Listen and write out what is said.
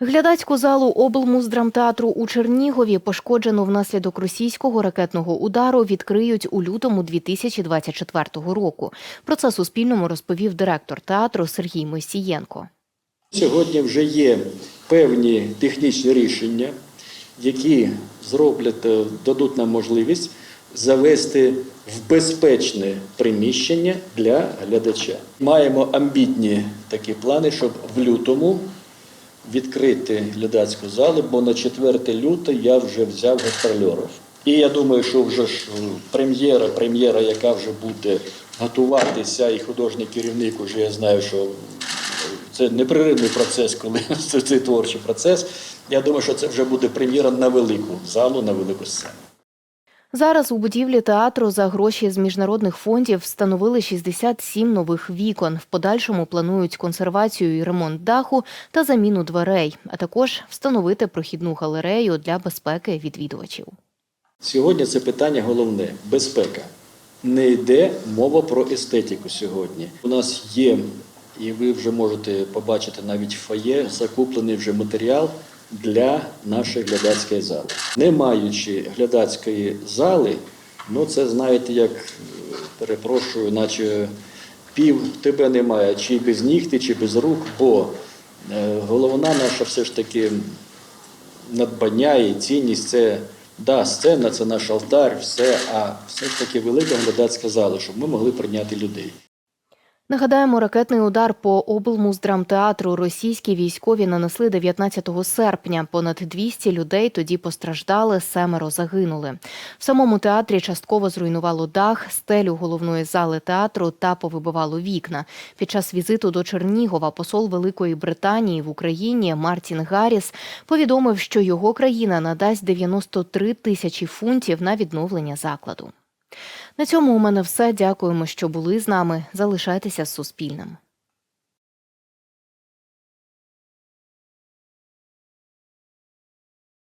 Глядацьку залу облмуздрамтеатру у Чернігові, пошкоджену внаслідок російського ракетного удару, відкриють у лютому 2024 року. Про це Суспільному розповів директор театру Сергій Мойсієнко. Сьогодні вже є певні технічні рішення, які зроблять, е, дадуть нам можливість завести в безпечне приміщення для глядача. Маємо амбітні такі плани, щоб в лютому відкрити глядацьку залу, бо на 4 лютого я вже взяв гастрольорів. І я думаю, що вже ж е, прем'єра, прем'єра, яка вже буде готуватися, і художній керівник уже я знаю, що це непреривний процес, коли це творчий процес. Я думаю, що це вже буде прем'єра на велику залу, на велику сцену. Зараз у будівлі театру за гроші з міжнародних фондів встановили 67 нових вікон. В подальшому планують консервацію і ремонт даху та заміну дверей, а також встановити прохідну галерею для безпеки відвідувачів. Сьогодні це питання головне безпека. Не йде мова про естетику сьогодні. У нас є, і ви вже можете побачити навіть в фоє, закуплений вже матеріал для нашої глядацької зали. Не маючи глядацької зали, ну це знаєте, як е, перепрошую, наче пів тебе немає, чи без нігти, чи без рук, бо е, головна наша все ж таки надбання і цінність це да, сцена, це наш алтар, все, а все ж таки велика глядацька зала, щоб ми могли прийняти людей. Нагадаємо, ракетний удар по облмуздрамтеатру російські військові нанесли 19 серпня. Понад 200 людей тоді постраждали, семеро загинули. В самому театрі частково зруйнувало дах, стелю головної зали театру та повибивало вікна. Під час візиту до Чернігова посол Великої Британії в Україні Мартін Гарріс повідомив, що його країна надасть 93 тисячі фунтів на відновлення закладу. На цьому у мене все. Дякуємо, що були з нами. Залишайтеся з Суспільним.